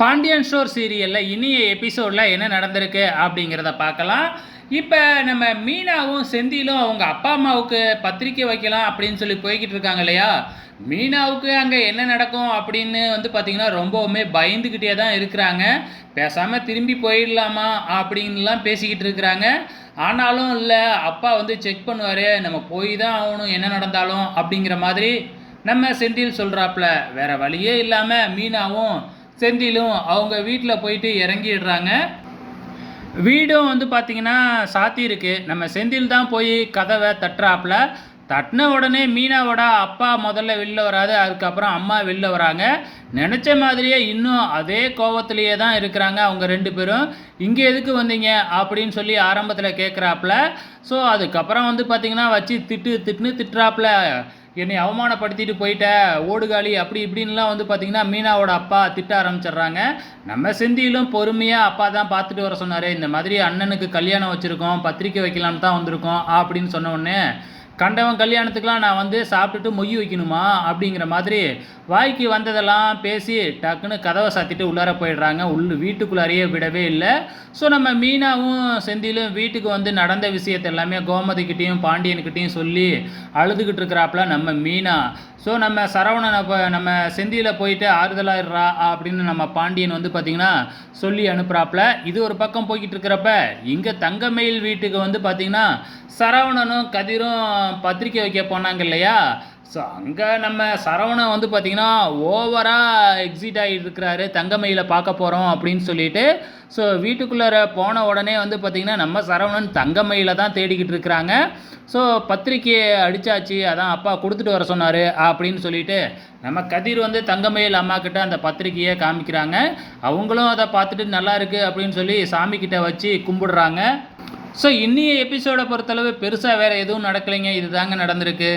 Pandian store சீரியலில் இனிய எபிசோடில் என்ன நடந்திருக்கு அப்படிங்கிறத பார்க்கலாம். இப்போ நம்ம மீனாவும் செந்திலும் அவங்க அப்பா அம்மாவுக்கு பத்திரிக்கை வைக்கலாம் அப்படின்னு சொல்லி போய்கிட்டு இருக்காங்க இல்லையா? மீனாவுக்கு அங்கே என்ன நடக்கும் அப்படின்னு வந்து பார்த்திங்கன்னா ரொம்பவுமே பயந்துக்கிட்டே தான் இருக்கிறாங்க. பேசாமல் திரும்பி போயிடலாமா அப்படின்லாம் பேசிக்கிட்டு இருக்கிறாங்க. ஆனாலும் இல்லை அப்பா வந்து செக் பண்ணுவார் நம்ம போய் தான் ஆகணும் என்ன நடந்தாலும் அப்படிங்கிற மாதிரி நம்ம செந்தில் சொல்கிறாப்புல வேறு வழியே இல்லாமல் மீனாவும் செந்திலும் அவங்க வீட்டில் போயிட்டு இறங்கிடுறாங்க. வீடும் வந்து பார்த்திங்கன்னா சாத்தியிருக்கு நம்ம செந்தில் தான் போய் கதவை தட்டுறாப்புல. தட்டின உடனே மீனாவோட அப்பா முதல்ல வெளில வராது அதுக்கப்புறம் அம்மா வெளில வராங்க. நினச்ச மாதிரியே இன்னும் அதே கோவத்திலேயே தான் இருக்கிறாங்க அவங்க ரெண்டு பேரும். இங்கே எதுக்கு வந்தீங்க? அப்படின்னு சொல்லி ஆரம்பத்தில் கேட்குறாப்புல ஸோ அதுக்கப்புறம் வந்து பார்த்தீங்கன்னா வச்சு திட்டு திட்டுன்னு திட்டுறாப்புல. என்னை அவமானப்படுத்திட்டு போயிட்ட ஓடுகாலி அப்படி இப்படின்லாம் வந்து பார்த்தீங்கன்னா மீனாவோட அப்பா திட்ட ஆரம்பிச்சிடுறாங்க. நம்ம செந்தியிலும் பொறுமையாக அப்பா தான் பார்த்துட்டு வர சொன்னார். இந்த மாதிரி அண்ணனுக்கு கல்யாணம் வச்சுருக்கோம் பத்திரிக்கை வைக்கலான்னு தான் வந்திருக்கோம் அப்படின்னு சொன்ன உடனே கண்டவன் கல்யாணத்துக்கெலாம் நான் வந்து சாப்பிட்டுட்டு மொய் வைக்கணுமா அப்படிங்கிற மாதிரி வாய்க்கு வந்ததெல்லாம் பேசி டக்குன்னு கதவை சாத்திட்டு உள்ளார போயிடுறாங்க. உள்ள வீட்டுக்குள்ளாரையே விடவே இல்லை. ஸோ நம்ம மீனாவும் செந்திலும் வீட்டுக்கு வந்து நடந்த விஷயத்தை எல்லாமே கோமதிக்கிட்டேயும் பாண்டியன்கிட்டையும் சொல்லி அழுதுகிட்டு இருக்கிறாப்புல நம்ம மீனா. ஸோ நம்ம சரவணனை இப்போ நம்ம செந்தியில் போயிட்டு ஆறுதலாயிடுறா அப்படின்னு நம்ம பாண்டியன் வந்து பார்த்திங்கன்னா சொல்லி அனுப்புகிறாப்புல இது ஒரு பக்கம் போய்கிட்டு இருக்கிறப்ப இங்கே தங்கமயில் வீட்டுக்கு வந்து பார்த்திங்கன்னா சரவணனும் கதிரும் பத்திரிக்கை வைக்க போனாங்க இல்லையா? ஸோ அங்கே நம்ம சரவணன் வந்து பார்த்திங்கன்னா ஓவராக எக்ஸிட் ஆகிட்டு தங்கமயில பார்க்க போகிறோம் அப்படின்னு சொல்லிட்டு. ஸோ வீட்டுக்குள்ளார போன உடனே வந்து பார்த்திங்கன்னா நம்ம சரவணன் தங்கமயில தான் தேடிக்கிட்டு இருக்கிறாங்க. ஸோ பத்திரிக்கையை அடித்தாச்சு அதான் அப்பா கொடுத்துட்டு வர சொன்னார் அப்படின்னு சொல்லிட்டு நம்ம கதிர் வந்து தங்கமயில் அம்மா கிட்ட அந்த பத்திரிக்கையை காமிக்கிறாங்க. அவங்களும் அதை பார்த்துட்டு நல்லா இருக்குது அப்படின்னு சொல்லி சாமி கிட்ட வச்சு கும்பிடுறாங்க. ஸோ இன்றைய எபிசோடை பொறுத்தளவு பெருசாக வேறு எதுவும் நடக்கலைங்க. இது தாங்க நடந்திருக்கு.